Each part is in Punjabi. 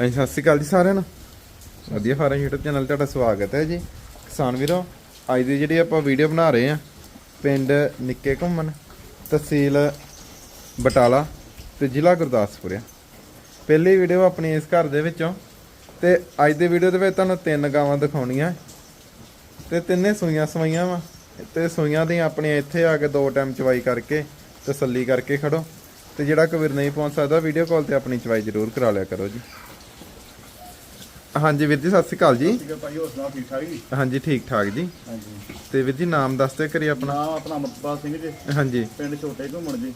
ਹਾਂਜੀ ਸਤਿ ਸ਼੍ਰੀ ਅਕਾਲ ਜੀ ਸਾਰਿਆਂ ਨੂੰ। ਵਧੀਆ ਫਾਰਮ YouTube ਚੈਨਲ ਤੁਹਾਡਾ ਸਵਾਗਤ ਹੈ ਜੀ। ਕਿਸਾਨ ਵੀਰੋ, ਅੱਜ ਦੀ ਜਿਹੜੀ ਆਪਾਂ ਵੀਡੀਓ ਬਣਾ ਰਹੇ ਆ ਪਿੰਡ ਨਿੱਕੇ ਘੁੰਮਣ, ਤਹਿਸੀਲ ਬਟਾਲਾ ਤੇ ਜ਼ਿਲ੍ਹਾ ਗੁਰਦਾਸਪੁਰ ਆ। ਪਹਿਲੀ ਵੀਡੀਓ ਆਪਣੀ ਇਸ ਘਰ ਦੇ ਵਿੱਚੋਂ ਤੇ ਅੱਜ ਦੀ ਵੀਡੀਓ ਦੇ ਵਿੱਚ ਤੁਹਾਨੂੰ ਤਿੰਨ ਗਾਵਾਂ ਦਿਖਾਉਣੀਆਂ। ਤੇ ਤਿੰਨੇ ਸੂਈਆਂ ਸਵਾਈਆਂ ਵਾ। ਤੇ ਸੂਈਆਂ ਦੀਆਂ ਆਪਣੀਆਂ ਇੱਥੇ ਆ ਕੇ ਦੋ ਟਾਈਮ ਚਵਾਈ ਕਰਕੇ ਤਸੱਲੀ ਕਰਕੇ ਖੜੋ। ਤੇ ਜਿਹੜਾ ਕਵੀਰ ਨਹੀਂ ਪਹੁੰਚ ਸਕਦਾ ਵੀਡੀਓ ਕਾਲ ਤੇ ਆਪਣੀ ਚਵਾਈ ਜ਼ਰੂਰ ਕਰਾ ਲਿਆ ਕਰੋ ਜੀ। ਹਾਂਜੀ ਵੀਰ ਜੀ ਸਤਿ ਸ਼੍ਰੀ ਅਕਾਲ ਜੀ। ਠੀਕ ਹੈ ਭਾਈ ਹੋਰ ਸੁਣਾਓ ਠੀਕ ਠਾਕ ਜੀ? ਹਾਂਜੀ ਠੀਕ ਠਾਕ ਜੀ। ਹਾਂਜੀ। ਤੇ ਵੀਰ ਜੀ ਨਾਮ ਦੱਸਦੇ ਕਰੀ ਆਪਣਾ। ਨਾਮ ਆਪਣਾ ਅਮਰਪਾਲ ਸਿੰਘ ਜੀ। ਹਾਂਜੀ। ਪਿੰਡ ਛੋਟੇ ਘੁੰਮਣ ਜੀ।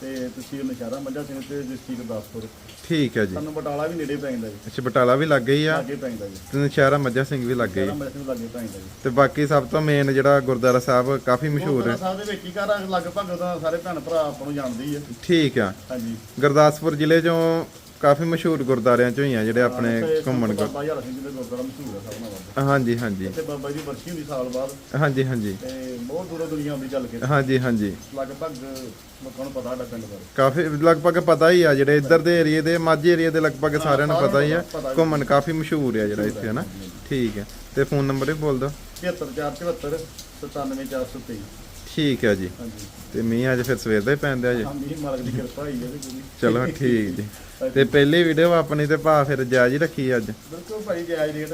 ਤੇ ਤਹਿਸੀਲ ਨਸ਼ਹਿਰਾ ਮੱਝਾ ਸਿੰਘ ਤੇ ਡਿਸਟ੍ਰਿਕਟ ਗੁਰਦਾਸਪੁਰ। ਠੀਕ ਹੈ ਜੀ। ਸਾਨੂੰ ਬਟਾਲਾ ਵੀ ਨੇੜੇ ਪੈਂਦਾ ਜੀ। ਅੱਛਾ ਬਟਾਲਾ ਵੀ ਲੱਗ ਗਈ ਆ। ਲਾਗੇ ਪੈਂਦਾ ਜੀ। ਤੇ ਮੱਝਾ ਸਿੰਘ ਵੀ ਲੱਗ ਗਈ। ਨਸ਼ਹਿਰਾ ਮੱਝਾ ਸਿੰਘ ਲਾਗੇ ਪੈਂਦਾ ਜੀ। ਤੇ ਬਾਕੀ ਸਭ ਤੋਂ ਮੇਨ ਜਿਹੜਾ ਗੁਰਦੁਆਰਾ ਸਾਹਿਬ ਕਾਫੀ ਮਸ਼ਹੂਰ ਹੈ। ਸਾਹਿਬ ਦੇ ਵਿੱਚ ਹੀ ਘਰ ਲਗਭਗ ਉਹਦਾ ਸਾਰੇ ਭੈਣ ਭਰਾ ਆਪਾਂ ਨੂੰ ਜਾਣਦੇ ਹੀ ਆ। ਠੀਕ ਆ। ਹਾਂਜੀ। ਗੁਰਦਾਸਪੁਰ ਜ਼ਿਲ੍ਹੇ ਚੋਂ ਕਾਫੀ ਮਸ਼ਹੂਰ ਗੁਰਦੁਆਰਿਆਂ ਚੋਂ ਹੀ ਆ ਜਿਹੜੇ ਆਪਣੇ ਘੁੰਮਣ ਗੁਰ ਬਾਬਾ ਯਾਰ ਸਿੰਘ ਜੀ ਦੇ ਗੁਰਦੁਆਰਾ ਮਸ਼ਹੂਰ ਹੈ ਸਭ ਨਾਲੋਂ ਵੱਧ। ਹਾਂਜੀ ਹਾਂਜੀ ਤੇ ਬਾਬਾ ਜੀ ਦੀ ਬਰਸੀ ਹੁੰਦੀ ਸਾਲ ਬਾਅਦ। ਹਾਂਜੀ ਹਾਂਜੀ ਤੇ ਬਹੁਤ ਦੂਰੋਂ ਦੁਨੀਆ ਆਉਂਦੀ ਚੱਲ ਕੇ। ਹਾਂਜੀ ਹਾਂਜੀ ਲਗਭਗ ਲੋਕਾਂ ਨੂੰ ਪਤਾ ਸਾਡਾ ਪਿੰਡ ਬਾਰੇ। ਕਾਫੀ ਲਗਭਗ ਪਤਾ ਹੀ ਆ ਜਿਹੜੇ ਇੱਧਰ ਦੇ ਏਰੀਏ ਦੇ ਮਾਝੇ ਏਰੀਏ ਦੇ ਲਗਭਗ ਸਾਰਿਆਂ ਨੂੰ ਪਤਾ ਹੀ ਆ। ਘੁੰਮਣ ਕਾਫੀ ਮਸ਼ਹੂਰ ਆ ਜਿਹੜਾ ਇੱਥੇ ਹਨਾ? ਠੀਕ ਹੈ ਤੇ ਫੋਨ ਨੰਬਰ ਵੀ ਬੋਲ ਦਿਓ। 77474 97423 ਠੀਕ ਹੈ ਜੀ। ਹਾਂਜੀ। ਤੇ ਮੀਂਹ ਅੱਜ ਫਿਰ ਸਵੇਰ ਦਾ ਹੀ ਪੈਂਦਾ ਜੀ। ਹਾਂ ਮੀਂਹ ਮਾਲਕ ਦੀ ਕਿਰਪਾ ਹੀ ਹੈ ਤੇ ਪੂਰੀ। ਚਲੋ ਠੀਕ ਜੀ। ਤੇ ਪਹਿਲੀ ਵੀਡੀਓ ਆਪਣੀ ਤੇ ਭਾ ਫਿਰ ਜਾਇਜ਼ ਹੀ ਰੱਖੀ ਅੱਜ। ਬਿਲਕੁਲ ਭਾਈ ਜਾਇਜ਼ ਰੇਟ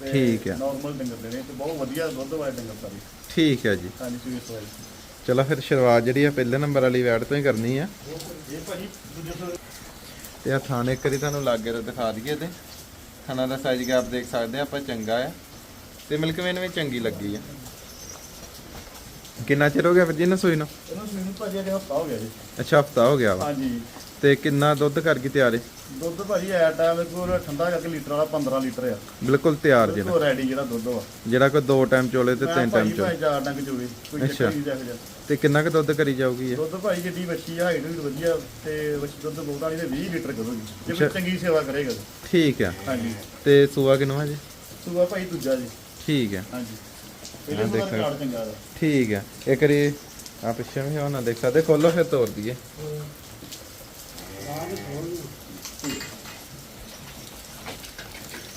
ਤੇ ਠੀਕ ਹੈ। ਨਾਰਮਲ ਡੰਗਰ ਦੇਣੇ ਤੇ ਬਹੁਤ ਵਧੀਆ ਦੁੱਧ ਵਾਲੇ ਡੰਗਰ ਸਾਰੇ। ਠੀਕ ਹੈ ਜੀ। ਹਾਂਜੀ ਚਲੋ ਫਿਰ ਸ਼ੁਰੂਆਤ ਜਿਹੜੀ ਆ ਪਹਿਲੇ ਨੰਬਰ ਵਾਲੀ ਵੈਟ ਤੋਂ ਹੀ ਕਰਨੀ ਆ। ਇਹ ਭਾਜੀ ਦੂਜੇ ਸੂਏ ਤੇ ਆ ਥਾਣੇ ਇੱਕ ਵਾਰੀ ਤੁਹਾਨੂੰ ਲਾਗੇ ਤੋਂ ਦਿਖਾ ਦਈਏ ਤੇ। ਥਾਣਾ ਦਾ ਸਾਈਜ਼ ਗੈਪ ਦੇਖ ਸਕਦੇ ਆ ਆਪਾਂ ਚੰਗਾ ਆ। ਤੇ ਮਿਲਕ ਵੇਨ ਵੀ ਚੰਗੀ ਲੱਗੀ ਆ। ਕਿੰਨਾ ਚਿਰ ਹੋ ਗਿਆ ਵੀਰ ਜੀ ਨਾ ਸੂਈ ਨੂੰ? ਇਹਨਾਂ ਸੂਈ ਨੂੰ ਭਾਜੀ ਅਜੇ ਹਫਤਾ ਹੋ ਗਿਆ ਜੀ। ਅੱਛਾ ਹਫਤਾ ਹੋ ਗਿਆ ਵਾ। ਹਾਂਜੀ। ਤੇ ਕਿੰਨਾ ਦੁੱਧ ਕਰਕੇ ਤਿਆਰ ਹੈ ਦੁੱਧ ਭਾਜੀ ਐ ਟਾਈਮ ਕੋਲ ਠੰਡਾ ਕਰਕੇ ਲੀਟਰ ਵਾਲਾ 15 ਲੀਟਰ ਆ। ਬਿਲਕੁਲ ਤਿਆਰ ਜਿਹੜਾ ਰੈਡੀ ਜਿਹੜਾ ਦੁੱਧ ਵਾ। ਜਿਹੜਾ ਕੋਈ ਦੋ ਟਾਈਮ ਚੋਲੇ ਤੇ ਤਿੰਨ ਟਾਈਮ ਚੋਲੇ। ਭਾਈ ਚਾਰ ਡੰਗ ਚੋਵੇ ਕੋਈ ਜਿਹੋ ਜਿਹਾ। ਤੇ ਕਿੰਨਾ ਕੁ ਦੁੱਧ ਕਰੀ ਜਾਊਗੀ ਇਹ? ਦੁੱਧ ਭਾਈ ਜਿੱਡੀ ਬੱਚੀ ਆ ਹਾਈਟ ਵੀ ਵਧੀਆ ਤੇ ਬੱਚੀ ਦੁੱਧ ਬਹੁਤਾ ਨਹੀਂ ਤੇ 20 ਲੀਟਰ ਕਰੂਗੀ। ਜੇ ਚੰਗੀ ਸੇਵਾ ਕਰੇਗਾ। ਠੀਕ ਆ। ਹਾਂਜੀ। ਤੇ ਸੂਆ ਕਿਨੋਂ ਆ ਜੀ ਸੂਆ ਭਾਈ ਦੂਜਾ ਜੀ। ਠੀਕ ਆ। ਹਾਂਜੀ। ਇਹਦੇ ਹਾਂ, ਕੋਲ ਦੇਖੋ। ਰਿਕਾਰਡ ਚੰਗਾ ਦਾ ਠੀਕ ਆ। ਇੱਕ ਵਾਰੀ ਆ ਪਿੱਛੇ ਵੀ ਹੋਣਾ ਦੇਖ ਸਕਦੇ ਖੋਲੋ ਫਿਰ ਤੋੜ ਦਈਏ।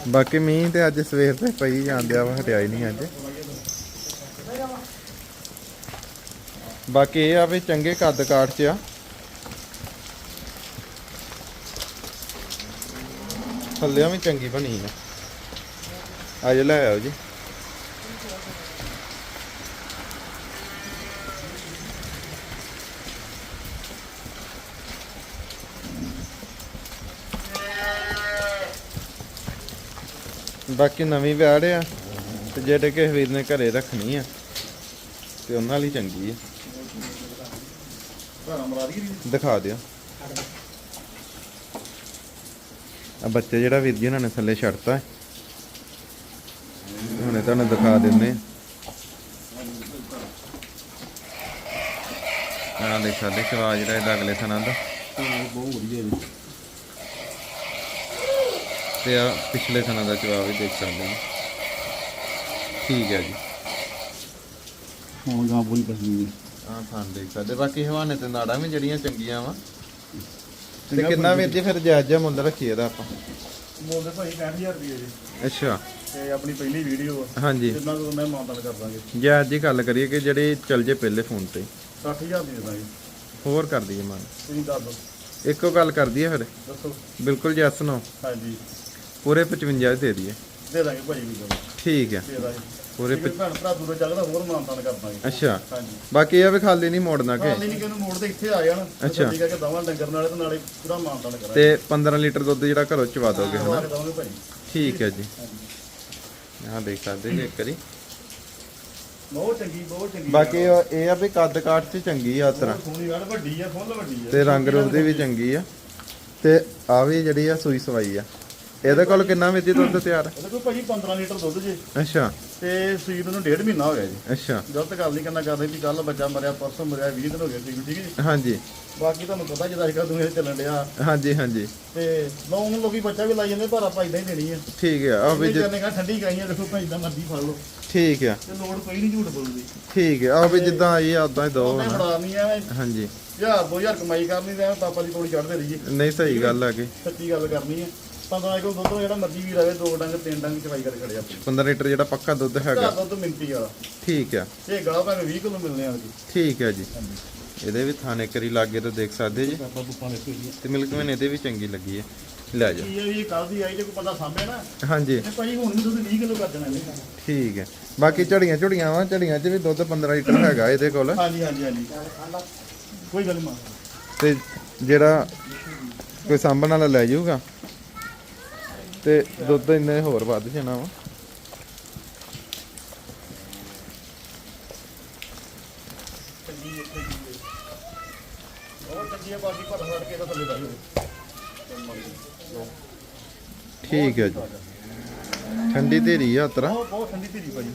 ਬਾਕੀ ਮੀਂਹ ਤੇ ਅੱਜ ਸਵੇਰ ਤੇ ਪਈ ਜਾਂਦਿਆ ਵਾ ਹਟਿਆ ਹੀ ਨਹੀਂ ਅੱਜ। ਬਾਕੀ ਇਹ ਆ ਵੀ ਚੰਗੇ ਕੱਦ ਕਾਠ ਚ ਆ। ਥੱਲਿਆਂ ਵੀ ਚੰਗੀ ਬਣੀ ਆ। ਅੱਜ ਲੈ ਆਓ ਜੀ। ਬਾਕੀ ਨਵੀਂ ਵੈੜ ਆ ਤੇ ਜਿਹੜੇ ਕਿਸੇ ਵੀਰ ਨੇ ਘਰੇ ਰੱਖਣੀ ਆ, ਤੇ ਉਹਨਾਂ ਲਈ ਚੰਗੀ ਆ। ਦਿਖਾ ਦਿਓ। ਆ ਬੱਚੇ ਜਿਹੜਾ ਵੀਰ ਜੀ ਉਹਨਾਂ ਨੇ ਥੱਲੇ ਛੱਡਤਾ ਹੁਣੇ ਤੁਹਾਨੂੰ ਦਿਖਾ ਦਿੰਦੇ ਆ ਆਹ ਦੇਖ ਜਿਹੜਾ ਇਹਦਾ ਅਗਲੇ ਥਣਾ ਦਾ। ਬਹੁਤ ਵਧੀਆ ਜੀ। ਤੇ ਆ ਪਿਛਲੇ ਥਣਾ ਦਾ ਜਵਾਬ ਵੀ ਦੇਖ ਸਕਦੇ ਹਾਂ। ਠੀਕ ਹੈ ਜੀ। ਹੁਣ ਗਾਂ ਪੂਰੀ ਪਸੰਦ ਆਹ ਥਾਂ ਦੇਖ ਸਕਦੇ। ਬਾਕੀ ਹਵਾਨੇ ਤੇ ਨਾੜਾਂ ਵੀ ਜਿਹੜੀਆਂ ਚੰਗੀਆਂ ਵਾ। ਤੇ ਕਿੰਨਾ ਜੀ ਫਿਰ ਜਾਇਜ਼ ਜਿਹਾ ਮੁੱਲ ਰੱਖੀਏ ਇਹਦਾ ਆਪਾਂ? ਬੋਲਦੇ ਭਾਈ 60000 ਰੁਪਏ ਜੀ। ਅੱਛਾ। ਤੇ ਆਪਣੀ ਪਹਿਲੀ ਵੀਡੀਓ ਆ। ਹਾਂਜੀ। ਜਿੰਨਾ ਕੁ ਮੈਂ ਮਾਨਤਾਨ ਕਰ ਦਾਂਗੇ। ਜਾਇਜ਼ ਜੀ ਗੱਲ ਕਰੀਏ ਕਿ ਜਿਹੜੀ ਚੱਲ ਜੇ ਪਹਿਲੇ ਫੋਨ ਤੇ। 60000 ਦੀ ਦੇ ਦਾਂਗੇ ਹੋਰ ਕਰ ਦਈਏ ਮਾਨ। ਤੁਸੀਂ ਦੱਸ ਦਿਓ। ਇੱਕੋ ਗੱਲ ਕਰ ਦਈਏ ਫਿਰ? ਦੱਸੋ। ਬਿਲਕੁਲ ਜੈਸ ਨੋ ਹਾਂਜੀ। ਪੂਰੇ 55 ਦੇ ਦਈਏ। ਦੇ ਦਾਂਗੇ ਭਾਈ ਵੀ ਗੱਲ ਠੀਕ ਹੈ। ਦੇ ਦਾਂਗੇ। ਪੂਰੇ ਪੂਰੇ ਭੈਣ ਭਰਾ ਦੂਰੋਂ ਚੱਲਦਾ ਹੋਰ ਮਾਨਤਾਨ ਕਰ ਦਾਂਗੇ। ਅੱਛਾ। ਹਾਂਜੀ। ਬਾਕੀ ਇਹ ਆ ਵੀ ਖਾਲੀ ਨਹੀਂ ਮੋੜਨਾ ਕਿ। ਹਾਲੀ ਨਹੀਂ ਕਿਨੂੰ ਮੋੜ ਤੇ ਇੱਥੇ ਆ ਜਾਣ। ਅੱਛਾ। ਠੀਕ ਹੈ ਕਿ ਦਵਾਂ ਡੰਗਰ ਨਾਲੇ ਤੇ ਨਾਲੇ ਪੂਰਾ ਮਾਨਤਾਨ ਕਰਾਂਗੇ। ਤੇ 15 ਲੀਟਰ ਦੁੱਧ ਜਿਹੜਾ ਘਰੋਂ ਚਵਾ ਦੋਗੇ ਹਨਾ? ਠੀਕ ਹੈ ਜੀ। ਆਹ ਦੇਖ ਸਕਦੇ ਜੀ ਇੱਕ ਵਾਰੀ। ਬਹੁਤ ਚੰਗੀ ਬਹੁਤ ਚੰਗੀ ਬਾਕੀ ਇਹ ਆ ਵੀ ਕੱਦ ਕਾਠ ਚ ਚੰਗੀ ਆ ਤਰ੍ਹਾਂ। ਸੋਹਣੀ ਗੱਲ ਵੱਡੀ ਆ ਫੁੱਲ ਵੱਡੀ ਆ। ਤੇ ਰੰਗ ਰੂਪ ਦੀ ਵੀ ਚੰਗੀ ਆ। ਤੇ ਆ ਵੀ ਜਿਹੜੀ ਆ ਸੂਈ ਸਵਾਈ ਆ। ਇਹਦੇ ਕੋਲ ਕਿੰਨਾ ਵਿੱਚ ਦੁੱਧ ਤਿਆਰ? ਇਹਦੇ ਕੋਲ ਭਾਜੀ 15 ਲੀਟਰ ਦੁੱਧ ਜੇ। ਅੱਛਾ। ਤੇ ਸੂਈ ਨੂੰ ਡੇਢ ਮਹੀਨਾ ਹੋ ਗਿਆ ਜੀ। ਅੱਛਾ। ਗਲਤ ਗੱਲ ਨਹੀਂ ਕਰਨਾ ਕਰਦੇ ਵੀ ਕੱਲ ਬੱਚਾ ਮਰਿਆ ਪਰਸੋਂ ਮਰਿਆ 20 ਦਿਨ ਹੋ ਗਏ ਠੀਕ ਜੀ। ਹਾਂਜੀ। ਬਾਕੀ ਤੁਹਾਨੂੰ ਪਤਾ ਜਿੱਦਾਂ ਅੱਜ ਕੱਲ੍ਹ ਦੁਨੀਆ ਚੱਲਣ ਡਿਆ। ਹਾਂਜੀ ਹਾਂਜੀ। ਤੇ ਲੋਕ ਲੋਕੀ ਬੱਚਾ ਵੀ ਲਾਈ ਜਾਂਦੇ ਪਰ ਆਪਾਂ ਇਦਾਂ ਹੀ ਦੇਣੀ ਆ। ਠੀਕ ਆ ਆ ਵੀ ਜਨੇ ਠੰਡੀ ਗਾਈਆਂ ਦੇਖੋ ਭਾਈ ਦਾ ਮਰਜ਼ੀ ਫੜ ਲਓ। ਠੀਕ ਆ। ਤੇ ਲੋੜ ਕੋਈ ਨਹੀਂ ਝੂਠ ਬੋਲਦੀ ਠੀਕ ਆ ਆ ਵੀ ਜਿੱਦਾਂ ਆਈ ਆ ਉਦਾਂ ਹੀ ਦੋ ਉਹਨੇ ਹਨਾ। ਫੜਾ ਨਹੀਂ ਐਵੇਂ। ਹਾਂਜੀ। ਦੋ ਹਜ਼ਾਰ ਕਮਾਈ ਕਰਨੀ ਤੇ ਪਾਪਾ ਦੀ ਕੋਲ ਚੜਦੇ ਰਹੀਏ। ਨਹੀਂ ਸਹੀ ਗੱਲ ਆ ਕਿ ਸੱਚੀ ਗੱਲ ਕਰਨੀ ਹੈ 15 ਕਿਲੋ ਦੁੱਧ ਜਿਹੜਾ ਮਰਜ਼ੀ ਵੀ ਰਵੇ ਦੋ ਡੰਗ ਤਿੰਨ ਡੰਗ ਚਵਾਈ ਕਰਕੇ ਖੜਿਆ 15 ਲੀਟਰ ਜਿਹੜਾ ਪੱਕਾ ਦੁੱਧ ਹੈਗਾ। ਦੁੱਧ ਮਿੰਟੀ ਵਾਲਾ। ਠੀਕ ਆ। ਇਹ ਗਾਹ ਭਾਵੇਂ 20 ਕਿਲੋ ਮਿਲਨੇ ਆ ਜੀ। ਠੀਕ ਹੈ ਜੀ। ਇਹਦੇ ਵੀ ਥਾਣੇ ਕਰੀ ਲਾਗੇ ਤਾਂ ਦੇਖ ਸਕਦੇ ਜੀ। ਤੇ ਮਿਲਕ ਮੈਨ ਇਹਦੇ ਵੀ ਚੰਗੀ ਲੱਗੀ ਹੈ ਲੈ ਜਾ ਇਹ ਵੀ ਕੱਲ ਦੀ ਆਈ ਜੇ ਕੋਈ ਬੰਦਾ ਸਾਹਮਣੇ ਨਾ ਹਾਂਜੀ। ਤੇ ਭਾਈ ਹੁਣ ਵੀ ਦੁੱਧ 20 ਕਿਲੋ ਕਰ ਦੇਣਾ ਇਹਨੇ। ਠੀਕ ਹੈ ਬਾਕੀ ਝੜੀਆਂ ਝੁੜੀਆਂ ਵਾ ਝੜੀਆਂ 'ਚ ਵੀ ਦੁੱਧ 15 ਲੀਟਰ ਹੈਗਾ ਇਹਦੇ ਕੋਲ। ਹਾਂਜੀ ਹਾਂਜੀ ਹਾਂਜੀ। ਕੋਈ ਗੱਲ ਨਹੀਂ ਤੇ ਜਿਹੜਾ ਕੋਈ ਸਾਂਭਣ ਵਾਲਾ ਲੈ ਜਾਊਗਾ। ਤੇ ਦੁੱਧ ਇੰਨੇ ਹੋਰ ਵੱਧ ਜਾਣਾ ਵਾ। ਠੀਕ ਹੈ ਜੀ। ਠੰਡੀ ਧੀਰੀ ਯਾਤਰਾ। ਬਹੁਤ ਬਹੁਤ ਠੰਡੀ ਧੀਰੀ ਭਾਜੀ।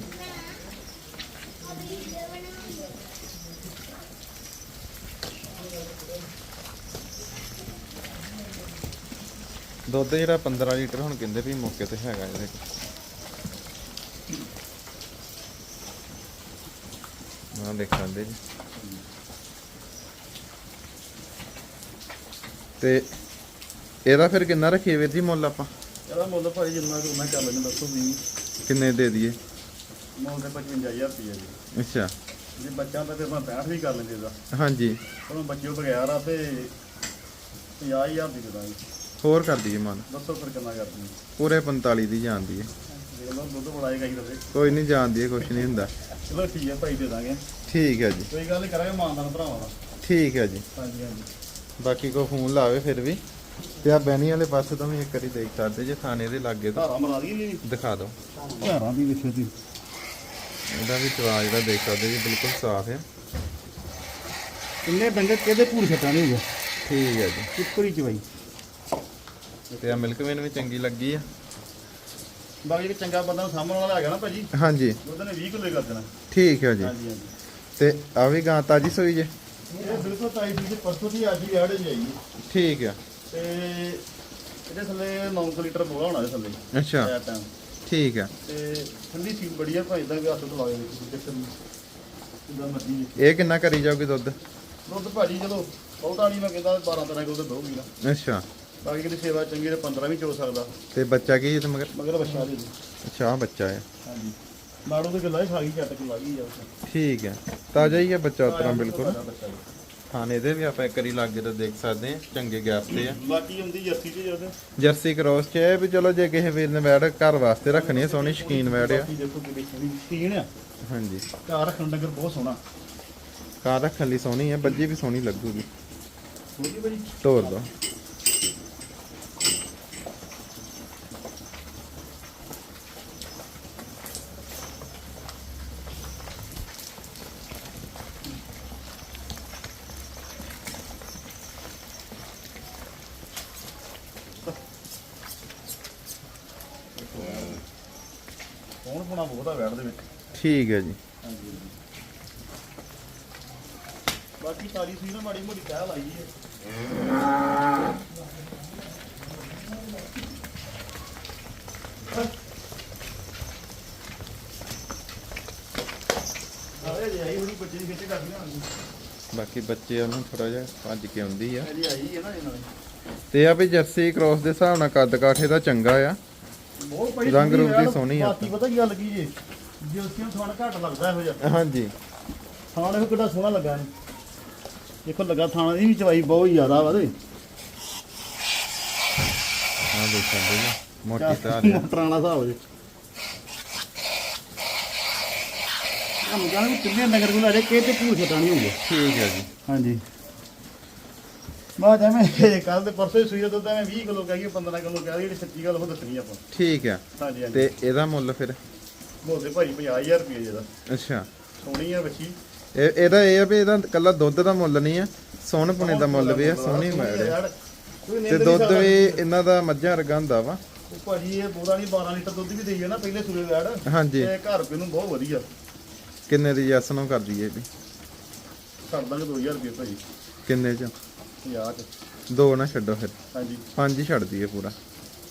ਦੁੱਧ ਜਿਹੜਾ 15 ਲੀਟਰ ਹੁਣ ਕਹਿੰਦੇ ਵੀ ਮੌਕੇ ਤੇ ਹੈਗਾ ਇਹਦੇ ਕੋਲ। ਆਹ ਦੇਖ ਸਕਦੇ ਜੀ। ਤੇ ਇਹਦਾ ਫਿਰ ਕਿੰਨਾ ਰੱਖੀਏ ਵੀਰ ਜੀ ਮੁੱਲ ਆਪਾਂ? ਇਹਦਾ ਮੁੱਲ ਭਾਜੀ ਜਿੰਨਾ ਕੁ ਮੈਂ ਕਰ ਲੈਣਾ ਦੱਸੋ ਵੀ ਕਿੰਨੇ ਦੇ ਦਈਏ? ਮੁੱਲ ਤੇ 55000 ਰੁਪਏ ਜੀ। ਅੱਛਾ। ਜੇ ਬੱਚਾ ਤਾਂ ਫਿਰ ਮੈਂ 65 ਵੀ ਕਰ ਲੈਂਦੇ ਦਾ ਹਾਂਜੀ। ਉਹਨੂੰ ਬੱਚਿਓ ਬਗੈਰ ਆ ਤੇ 50000 ਦੀ ਦੇ ਦਾਂਗੇ ਹੋਰ ਕਰ ਦਈਏ ਮਨ। ਦੱਸੋ ਫਿਰ ਕਿੰਨਾ ਕਰਦੇ ਪੂਰੇ 45 ਦੀ ਜਾਂਦੀ ਹੈ। ਦੇਖ ਲਓ ਦੁੱਧ ਬੜਾਏਗਾ ਹੀ ਰਵੇ ਕੋਈ ਨਹੀਂ ਜਾਂਦੀ ਹੈ ਕੁਛ ਨਹੀਂ ਹੁੰਦਾ। ਚਲੋ ਠੀਕ ਹੈ ਭਾਈ ਦੇ ਦਾਂਗੇ। ਠੀਕ ਹੈ ਜੀ। ਕੋਈ ਗੱਲ ਨਹੀਂ ਕਰਾਂਗੇ ਮਾਨਦਾਨ ਭਰਾਵਾਂ ਦਾ ਠੀਕ ਹੈ ਜੀ। ਹਾਂਜੀ ਹਾਂਜੀ। ਬਾਕੀ ਕੋ ਫੋਨ ਲਾਵੇ ਫਿਰ ਵੀ। ਤੇ ਆ ਬੈਣੀ ਵਾਲੇ ਪਾਸੇ ਤੋਂ ਵੀ ਇੱਕ ਵਾਰੀ ਦੇਖ ਸਕਦੇ ਜੇ ਥਾਣੇ ਦੇ ਲਾਗੇ ਤੋਂ। ਧਾਰਾ ਮਰਾ ਦੀ ਨਹੀਂ ਦਿਖਾ ਦਿਓ। ਧਾਰਾਂ ਦੀ ਵਿਛੇ ਦੀ ਇਹਦਾ ਵੀ ਚਵਾ ਜਿਹੜਾ ਦੇਖ ਸਕਦੇ ਜੀ ਬਿਲਕੁਲ ਸਾਫ਼ ਹੈ। ਕਿੰਨੇ ਡੰਗੇ ਕਿਹਦੇ ਭੂਰ ਛੱਟਾਂ ਨਹੀਂ ਹੋਗਾ ਠੀਕ ਹੈ ਜੀ। ਇੱਕੋ ਚ ਬਾਈ ਤੇ ਆ ਮਿਲਕ ਵੇਨ ਵੀ ਚੰਗੀ ਲੱਗੀ ਆ। ਬਾਕੀ ਇੱਕ ਚੰਗਾ ਬੰਦਾ ਨੂੰ ਸਾਹਮਣੇ ਵਾਲਾ ਹੈਗਾ ਨਾ ਭਾਜੀ। ਹਾਂਜੀ। ਉਹਦੇ ਨੇ 20 ਕਿਲੋ ਕਰ ਦੇਣਾ। ਠੀਕ ਹੈ ਜੀ। ਹਾਂਜੀ ਹਾਂਜੀ। ਤੇ ਆ ਵੀ ਗਾਂ ਤਾਜੀ ਸੋਈ ਜੇ? ਇਹ ਬਿਲਕੁਲ ਤਾਈ ਦੀ ਪਰਸੋਂ ਦੀ ਅੱਜ ਹੀ ਐਡ ਜਾਈ ਠੀਕ ਆ। ਤੇ ਇਹਦੇ ਥੱਲੇ 9 ਲੀਟਰ ਬੋਲਾ ਹੋਣਾ ਇਹਦੇ ਥੱਲੇ। ਅੱਛਾ। ਇਹ ਟਾਈਮ ਠੀਕ ਆ। ਤੇ ਠੰਡੀ ਸੀਲ ਬੜੀ ਆ ਭਾਈ ਦਾ ਵੀ ਹੱਥ ਤੋਂ ਲਾਏ ਵਿੱਚ ਚੱਕਰ ਨਹੀਂ ਜਿੱਦਾਂ ਮਰਜ਼ੀ ਜੀ। ਇਹ ਕਿੰਨਾ ਕਰੀ ਜਾਊਗੀ ਦੁੱਧ? ਦੁੱਧ ਭਾਜੀ ਚਲੋ ਬਹੁਤਾ ਨਹੀਂ ਮੈਂ ਕਹਿੰਦਾ 12 13 ਕਿਲੋ ਤੇ ਦੋਗੀ ਨਾ। ਅੱਛਾ। ਬਾਕੀ ਕਿਤੇ ਸੇਵਾ ਚੰਗੀ ਤੇ 15 ਵੀ ਚੋ ਸਕਦਾ। ਤੇ ਬੱਚਾ ਕੀ ਇਹ ਮਗਰ? ਮਗਰ ਬੱਚਾ ਦੇ ਅੱਛਾ ਆਹ ਬੱਚਾ ਹੈ। ਹਾਂਜੀ। ਮਾੜੋ ਤੇ ਗੱਲਾਂ ਹੀ ਖਾ ਗਈ ਚੱਟ ਕੇ ਲਾ ਗਈ ਆ ਉਸ ਠੀਕ ਹੈ। ਤਾਜ਼ਾ ਹੀ ਹੈ ਬੱਚਾ ਉਤਰਾ ਬਿਲਕੁਲ। ਜੀ। ਥਾਣੇ ਦੇ ਵੀ ਆਪਾਂ ਇੱਕ ਵਾਰੀ ਲਾਗੇ ਤੋਂ ਦੇਖ ਸਕਦੇ ਹਾਂ ਚੰਗੇ ਗੈਪ ਤੇ ਆ। ਬਾਕੀ ਹੁੰਦੀ ਜਰਸੀ ਤੇ ਜਦੋਂ ਜਰਸੀ ਕ੍ਰੋਸ ਚ ਇਹ ਵੀ ਚਲੋ ਜੇ ਕਿਸੇ ਵੀਰ ਨੇ ਵੈੜ ਘਰ ਵਾਸਤੇ ਰੱਖਣੀ ਹੈ ਸੋਹਣੀ ਸ਼ਕੀਨ ਵੈੜ ਆ। ਬਾਕੀ ਦੇਖੋ ਕਿੰਨੀ ਸੋਹਣੀ ਸ਼ੀਨ ਆ। ਹਾਂਜੀ। ਘਰ ਰੱਖਣ ਡੰਗਰ ਬਹੁਤ ਸੋਹਣਾ। ਕਾਰ ਰੱਖਣ ਲਈ ਸੋਹਣੀ ਹੈ ਬੱਜੀ ਵੀ ਸੋਹਣੀ ਲੱਗੂਗੀ। ਛੋਟੀ ਬੜੀ ਤੋਰ ਦੋ ਹੋਣਾ ਬਹੁਤ ਆ ਵੈੜ ਦੇ ਵਿੱਚ। ਠੀਕ ਹੈ ਜੀ। ਹਾਂਜੀ। ਬਾਕੀ ਤਾਰੀ ਸੀ ਨਾ ਮਾੜੀ ਮੋਟੀ ਕਹਿ ਲਾਈ ਹੈ। ਆਏ ਜੀ ਆਈ ਹੁਣੀ ਬੱਚੇ ਦੀ ਖਿੱਚ ਕਰਦੀ ਨਾ ਬਾਕੀ ਬੱਚੇ ਉਹਨੂੰ ਥੋੜਾ ਜਿਹਾ ਭੱਜ ਕੇ ਆਉਂਦੀ ਆ। ਇਹਦੀ ਆਈ ਹੈ ਨਾ ਇਹਨਾਂ ਨੇ ਤੇ ਆ ਵੀ ਜਰਸੀ ਕ੍ਰੋਸ ਦੇ ਹਿਸਾਬ ਨਾਲ ਕੱਦ ਕਾਠੇ ਦਾ ਚੰਗਾ ਆ। ਬਹੁਤ ਭਾਈ ਰੰਗ ਰੂਪ ਦੀ ਸੋਹਣੀ ਆ ਬਾਕੀ ਪਤਾ ਕੀ ਗੱਲ ਕੀ ਜੀ? ਜੇ ਉਸੇ ਨੂੰ ਥਾਣ ਘੱਟ ਲੱਗਦਾ ਇਹੋ ਜਿਹਾ। ਹਾਂਜੀ। ਥਾਣ ਇਹੋ ਕਿੱਡਾ ਸੋਹਣਾ ਲੱਗਾ ਨੇ ਦੇਖੋ ਲੱਗਾ ਥਾਣ ਦੀ ਵੀ ਚਵਾਈ ਬਹੁਤ ਜ਼ਿਆਦਾ ਵਾ ਤੇ। ਆ ਦੇਖ ਸਕਦੇ ਜੀ ਮੋਟੀ ਧਾਰ ਆ ਮੋਟਰਾਂ ਵਾਲਾ ਹਿਸਾਬ ਜੇ। ਕੰਮ ਜਾਣ ਵੀ ਕਿੰਨੇ ਨਗਰ ਕੋਲ ਜੇ ਕਿਤੇ ਭੂਰ ਛਟਾ ਨਹੀਂ ਹੋਊਗਾ ਠੀਕ ਹੈ ਜੀ। ਹਾਂਜੀ। ਬਾਅਦ ਐਵੇਂ ਕੱਲ ਦੇ ਪਰਸੋਂ ਹੀ ਸੂਈ ਦਾ ਦੁੱਧ ਐਵੇਂ 20 ਕਿਲੋ ਕਹੀਏ 15 ਕਿਲੋ ਕਹੀਏ ਜਿਹੜੀ ਸੱਚੀ ਗੱਲ ਉਹ ਦੱਸਣੀ ਆਪਾਂ। ਠੀਕ ਆ। ਹਾਂਜੀ ਹਾਂਜੀ। ਤੇ ਇਹਦਾ ਮੁੱਲ ਫਿਰ? ਬੋਲਦੇ ਭਾਈ 50000 ਰੁਪਏ ਜਿਹਦਾ ਅੱਛਾ। ਸੋਹਣੀ ਆ ਬੱਚੀ ਇਹ ਇਹਦਾ ਇਹ ਆ ਵੀ ਇਹਦਾ ਕੱਲਾ ਦੁੱਧ ਦਾ ਮੁੱਲ ਨਹੀਂ ਆ ਸੋਹਣ ਪੁਣੇ ਦਾ ਮੁੱਲ ਵੀ ਆ ਸੋਹਣੀ ਮੈੜ ਆ ਤੇ ਦੁੱਧ। ਵੀ ਇਹਨਾਂ ਦਾ ਮੱਝਾਂ ਵਰਗਾ ਹੁੰਦਾ ਵਾ। ਉਹ ਭਾਜੀ ਇਹ ਬੋਦਾ ਨਹੀਂ 12 ਲੀਟਰ ਦੁੱਧ ਵੀ ਦੇਈ ਹੈ ਨਾ ਪਹਿਲੇ ਸੂਰੇ ਵੈੜ। ਹਾਂਜੀ। ਤੇ ਘਰ ਪੇ ਨੂੰ ਬਹੁਤ ਵਧੀਆ। ਕਿੰਨੇ ਦੀ ਜੈਸ ਨੂੰ ਕਰ ਦਈਏ ਵੀ? ਕਰ ਦਾਂਗੇ 2000 ਰੁਪਏ ਭਾਜੀ ਕਿੰਨੇ ਚ? 50 ਚ ਦੋ ਨਾ ਛੱਡੋ ਫਿਰ। ਹਾਂਜੀ। ਪੰਜ ਹੀ ਛੱਡ ਦਈਏ ਪੂਰਾ।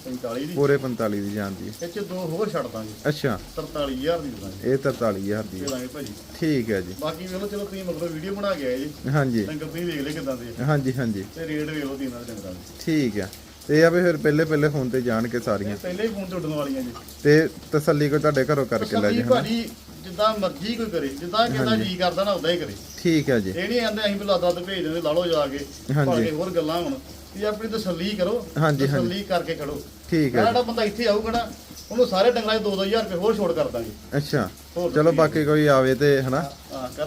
45 ਦੀ। ਪੂਰੇ 45 ਦੀ ਜਾਂਦੀ ਹੈ ਇਹ ਚ ਦੋ ਹੋਰ ਛੱਡ ਦਾਂਗੇ। ਅੱਛਾ। 43000 ਦੀ ਦੇ ਦਾਂਗੇ ਇਹ 43000 ਦੀ ਦੇ ਹੈ ਭਾਜੀ। ਠੀਕ ਹੈ ਜੀ। ਬਾਕੀ ਵੇਖ ਲਓ ਚਲੋ ਤੁਸੀਂ ਮਤਲਬ ਵੀਡੀਓ ਬਣਾ ਕੇ ਆਏ ਜੀ। ਹਾਂਜੀ। ਡੰਗਰ ਤੁਸੀਂ ਵੇਖ ਲੈ ਕਿਦਾਂ ਦੇ ਆ। ਹਾਂਜੀ ਹਾਂਜੀ। ਤੇ ਰੇਟ ਵੇਖ ਲਓ ਦੀ ਨਾਲ ਡੰਗਰਾਂ ਦੇ ਠੀਕ ਹੈ ਇਹ ਆ ਵੀ ਫਿਰ ਪਹਿਲੇ ਪਹਿਲੇ ਫੋਨ ਤੇ ਜਾਣ ਕੇ ਸਾਰੀਆਂ। ਇਹ ਪਹਿਲੇ ਹੀ ਫੋਨ ਤੇ ਉੱਡਣ ਵਾਲੀਆਂ ਜੀ। ਤੇ ਤਸੱਲੀ ਕੋ ਤੁਹਾਡੇ ਘਰੋਂ ਕਰਕੇ ਲੈ ਜੇ ਹਨਾ ਭਾਜੀ ਜਿੱਦਾਂ ਮਰਜ਼ੀ ਕੋਈ ਕਰੇ ਜਿੱਦਾਂ ਕਿਹਦਾ ਜੀ ਕਰਦਾ ਨਾ ਉਦਾਂ ਹੀ ਕਰੇ। ਠੀਕ ਹੈ ਜੀ। ਇਹ ਨਹੀਂ ਆਂਦੇ ਅਸੀਂ ਵੀ ਲਾਦਾ ਤੇ ਭੇਜ ਦਿੰਦੇ ਲਾ ਲਓ ਜਾ ਕੇ। ਭਾਵੇਂ ਹੋਰ ਗੱਲਾਂ ਹੁਣ ਵੀ ਆਪਣੀ ਤਸੱਲੀ ਕਰੋ ਹਾਂਜੀ। ਤਸੱਲੀ ਕਰਕੇ ਖੜੋ। ਠੀਕ ਹੈ ਜਿਹੜਾ ਬੰਦਾ ਇੱਥੇ ਆਊਗਾ ਨਾ ਉਹਨੂੰ ਸਾਰੇ ਡੰਗਰਾਂ 'ਚ 2-2000 ਰੁਪਏ ਹੋਰ ਛੋੜ ਕਰ ਦਾਂਗੇ। ਅੱਛਾ। ਚਲੋ ਬਾਕੀ ਕੋਈ ਆਵੇ ਤੇ ਹਨਾ?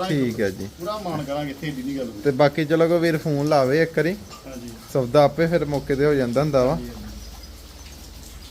ਠੀਕ ਹੈ ਜੀ। ਪੂਰਾ ਮਾਨ ਕਰਾਂਗੇ ਇੱਥੇ ਏਡੀ ਨਹੀਂ ਗੱਲ। ਤੇ ਬਾਕੀ ਚਲੋ ਕੋਈ ਵੀਰ ਫੋਨ ਲਾਵੇ ਇੱਕ ਵਾਰੀ। ਹਾਂਜੀ। ਸੌਦਾ ਆਪੇ ਫਿਰ ਮੌਕੇ ਤੇ ਹੋ ਜਾਂਦਾ ਹੁੰਦਾ ਵਾ।